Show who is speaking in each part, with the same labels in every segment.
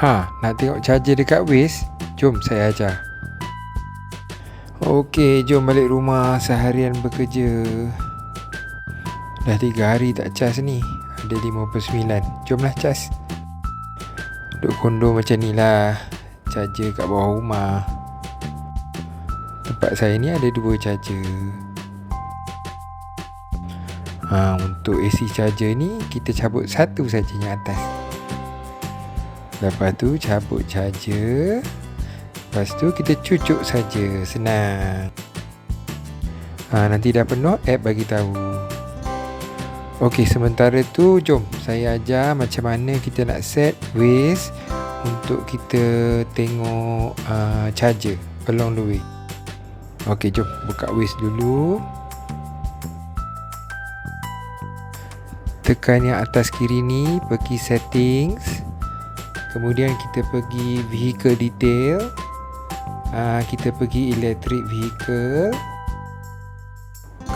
Speaker 1: Ha, nak tengok charger dekat waist? Jom saya ajar. Okey, jom balik rumah seharian bekerja. Dah 3 hari tak cas ni. Ada 59. Jomlah cas. Duk kondo macam ni lah. Charger kat bawah rumah. Tempat saya ni ada dua charger. Ha, untuk AC charger ni kita cabut satu saja yang atas. Lepas tu cabut charger. Lepas tu kita cucuk saja. Senang. Ha, nanti dah penuh app bagi tahu. Okey, sementara tu jom saya ajar macam mana kita nak set waist untuk kita tengok uh, charger along the way. Okey, jom buka waist dulu. tekan yang atas kiri ni pergi settings kemudian kita pergi vehicle detail. Uh, kita pergi electric vehicle.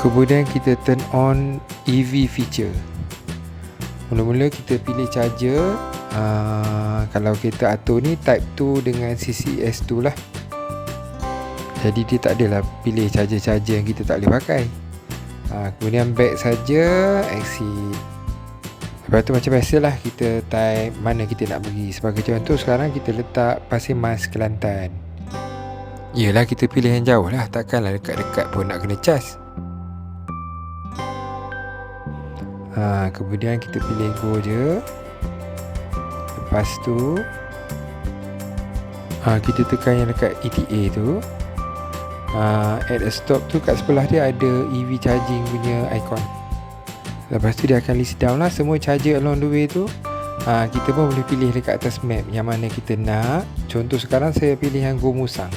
Speaker 1: Kemudian kita turn on EV feature. Mula-mula kita pilih charger. Uh, kalau kereta auto ni type 2 dengan CCS 2 lah. Jadi dia tak adalah pilih charger-charger yang kita tak boleh pakai. Uh, kemudian back saja exit Lepas tu macam biasalah kita type mana kita nak pergi. Sebagai contoh sekarang kita letak Pasir Mas Kelantan Yelah kita pilih yang jauh lah. Takkanlah dekat-dekat pun nak kena cas ha, Kemudian kita pilih go je. Lepas tu ha, Kita tekan yang dekat ETA tu. Ha, At a stop tu kat sebelah dia ada EV charging punya icon Lepas tu dia akan list down lah semua charger along the way tu. Ha, Kita pun boleh pilih dekat atas map yang mana kita nak. Contoh sekarang saya pilih yang Go Musang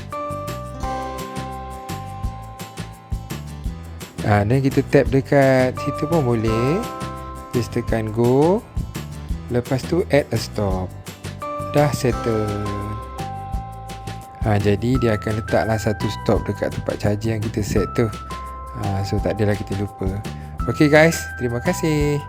Speaker 1: ha, Dan kita tap dekat situ pun boleh. Just tekan Go. Lepas tu add a stop. Dah settle. Ha, Jadi dia akan letaklah satu stop dekat tempat charger yang kita set tu. Ha, So tak adalah kita lupa Okay guys, terima kasih.